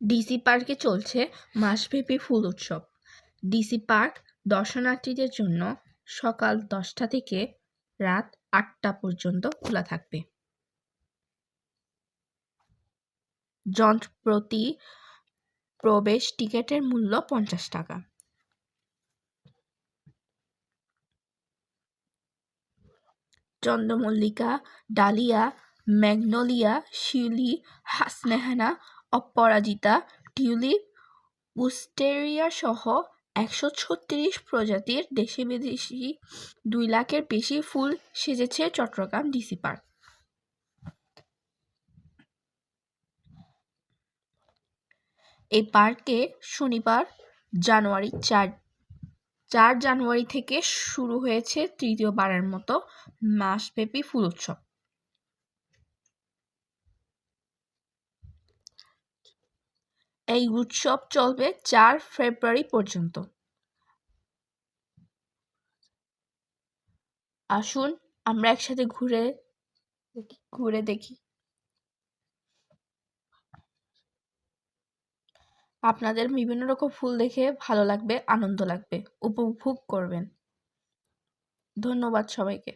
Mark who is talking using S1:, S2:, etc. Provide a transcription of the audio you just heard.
S1: DC পার্কে চলছে মাসব্যাপী ফুল উৎসব। ডিসি পার্ক দর্শনার্থীদের জন্য সকাল দশটা থেকে রাত আটটা পর্যন্ত খোলা থাকবে। জনপ্রতি প্রবেশ টিকেটের মূল্য পঞ্চাশ টাকা। চন্দ্রমল্লিকা, ডালিয়া, ম্যাগনোলিয়া, শিউলি, হাসনেহানা অপরাজিতা, টিউলিপ উস্টেরিয়া সহ একশো ছত্রিশ প্রজাতির দেশি বিদেশি দুই লাখের বেশি ফুল সেজেছে চট্টগ্রাম ডিসি পার্ক। এই পার্কে শনিবার জানুয়ারি চার চার জানুয়ারি থেকে শুরু হয়েছে তৃতীয়বারের মতো মাসব্যাপী ফুল উৎসব। এই উৎসব চলবে চার ফেব্রুয়ারি পর্যন্ত। আসুন, আমরা একসাথে ঘুরে ঘুরে দেখি। আপনাদের বিভিন্ন রকম ফুল দেখে ভালো লাগবে, আনন্দ লাগবে, উপভোগ করবেন। ধন্যবাদ সবাইকে।